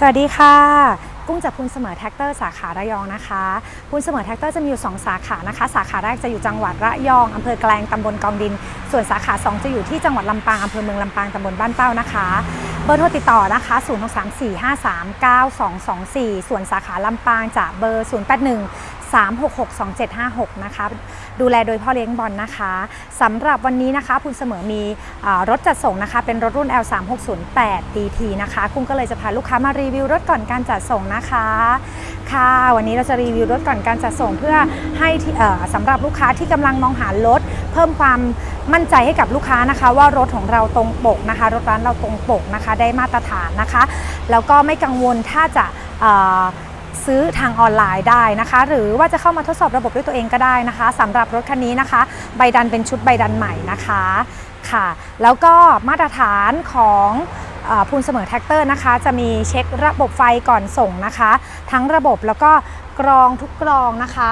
สวัสดีค่ะ กุ้งจากพูนเสมอแท็กเตอร์สาขาระยองนะคะพูนเสมอแท็กเตอร์จะมีอยู่ 2 สาขานะคะ สาขาแรกจะอยู่จังหวัดระยองอำเภอแกลงตำบลกองดิน ส่วนสาขา 2 จะอยู่ที่จังหวัดลำปางอำเภอเมืองลำปางตำบลบ้านเป้านะคะเบอร์โทรติดต่อนะคะ 0 6 3 4 5 3 9 2 2 4 ส่วนสาขาลำปางจะเบอร์ 0 8 1 3 6 6 2 7 5 6 นะคะ ดูแลโดยพ่อเลี้ยงบอลนะคะสำหรับวันนี้นะคะ คุณเสมอมีอรถจัดส่งนะคะ เป็นรถรุ่น L3608 DT นะคะกุ้งก็เลยจะพาลูกค้ามารีวิวรถก่อนการจัดส่งนะคะ ค่ะ วันนี้เราจะรีวิวรถก่อนการจัดส่งเพื่อให้สำหรับลูกค้าที่กำลังมองหารถ เพิ่มความมั่นใจให้กับลูกค้านะคะ ว่ารถของเราตรงปกนะคะ รถร้านเราตรงปกนะคะ ได้มาตรฐานนะคะ แล้วก็ไม่กังวลถ้าจะ ซื้อทางออนไลน์ได้นะคะ หรือว่าจะเข้ามาทดสอบระบบด้วยตัวเองก็ได้นะคะสำหรับรถคันนี้นะคะ ใบดันเป็นชุดใบดันใหม่นะคะค่ะ แล้วก็มาตรฐานของพูนเสมอแท็กเตอร์นะคะ จะมีเช็คระบบไฟก่อนส่งนะคะ ทั้งระบบแล้วก็กรองทุกกรองนะคะ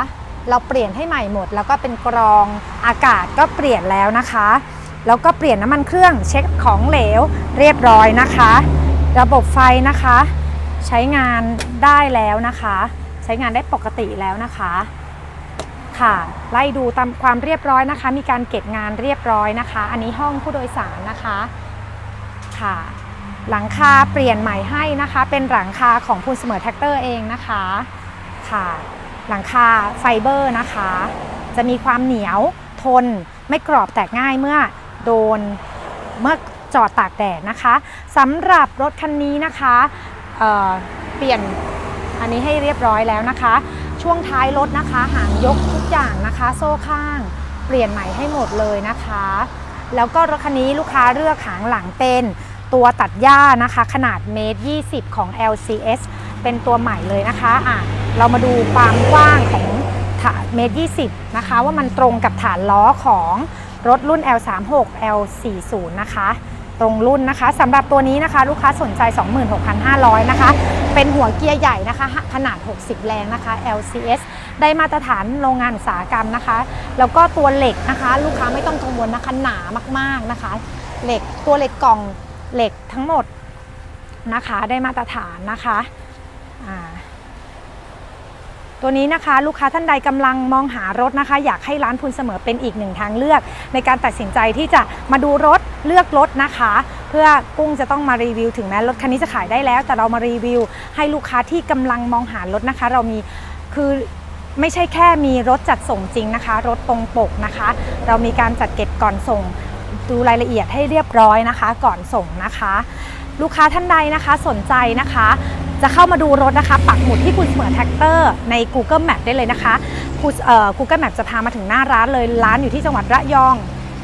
เราเปลี่ยนให้ใหม่หมด แล้วก็เป็นกรองอากาศก็เปลี่ยนแล้วนะคะ แล้วก็เปลี่ยนน้ำมันเครื่องเช็คของเหลวเรียบร้อยนะคะ ระบบไฟนะคะ ใช้งานได้แล้วนะคะ ใช้งานได้ปกติแล้วนะคะ ค่ะ ไล่ดูตามความเรียบร้อยนะคะ มีการเก็บงานเรียบร้อยนะคะ อันนี้ห้องผู้โดยสารนะคะค่ะ หลังคาเปลี่ยนใหม่ให้นะคะ เป็นหลังคาของพูนเสมอแท็กเตอร์เองนะคะค่ะ หลังคาไฟเบอร์นะคะ จะมีความเหนียวทนไม่กรอบแตกง่ายเมื่อโดนเมื่อจอดตากแดดนะคะสำหรับรถคันนี้นะคะ เเปลี่ยนอันนี้ให้เรียบร้อยแล้วนะคะ ช่วงท้ายรถนะคะ หางยกทุกอย่างนะคะ โซ่ข้าง เปลี่ยนใหม่ให้หมดเลยนะคะ แล้วก็รถคันนี้ลูกค้าเลือกหางหลังเป็นตัวตัดหญ้านะคะ ขนาดเมตร 20 ของ LCS เป็นตัวใหม่เลยนะคะอะเรามาดูความกว้างของฐานเมตร 20 นะคะ ว่ามันตรงกับฐานล้อของรถรุ่น L36 L40 นะคะ ตรงรุ่นนะคะสำหรับตัวนี้นะคะ ลูกค้าสนใจ 26,500 นะคะ เป็นหัวเกียร์ใหญ่นะคะ ขนาด 60 แรงนะคะ LCS ได้มาตรฐานโรงงานอุตสาหกรรมนะคะ แล้วก็ตัวเหล็กนะคะ ลูกค้าไม่ต้องกังวลนะคะหนามากๆนะคะ เหล็กตัวเหล็กกล่องเหล็กทั้งหมดนะคะ ได้มาตรฐานนะคะอ่า ตัวนี้นะคะลูกค้าท่านใดกำลังมองหารถนะคะ อยากให้ร้านพูนเสมอเป็นอีกหนึ่งทางเลือก ในการตัดสินใจที่จะมาดูรถเลือกรถนะคะ เพื่อกุ้งจะต้องมารีวิว ถึงแม้รถคันนี้จะขายได้แล้ว แต่เรามารีวิว ให้ลูกค้าที่กำลังมองหารถนะคะ เรามีคือไม่ใช่แค่มีรถจัดส่งจริงนะคะ รถตรงปกนะคะ เรามีการจัดเก็บก่อนส่งดูรายละเอียดให้เรียบร้อยนะคะ ก่อนส่งนะคะ ลูกค้าท่านใดนะคะสนใจนะคะ จะเข้ามาดูรถนะคะปักหมุดที่คุณเสมอแท็กเตอร์ใน Google Map ได้เลยนะคะคุณเอ่อ Google Map จะพามาถึงหน้าร้านเลย ร้านอยู่ที่จังหวัดระยอง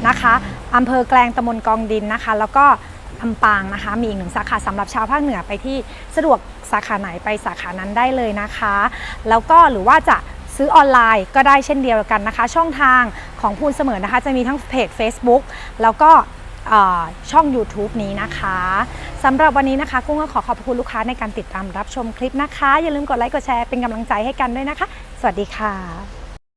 นะคะอำเภอแกลงตำบลกองดินนะคะ แล้วก็ลำปางนะคะ มีอีกหนึ่งสาขาสำหรับชาวภาคเหนือไปที่สะดวกสาขาไหนไปสาขานั้นได้เลยนะคะ แล้วก็หรือว่าจะซื้อออนไลน์ก็ได้เช่นเดียวกันนะคะ ช่องทางของพูนเสมอนะคะ จะมีทั้งเพจ Facebook แล้วก็ ช่อง YouTube นี้นะคะสำหรับวันนี้นะคะ กุ้งก็ขอขอบคุณลูกค้าในการติดตามรับชมคลิปนะคะ อย่าลืมกดไลค์กดแชร์เป็นกำลังใจให้กันด้วยนะคะ สวัสดีค่ะ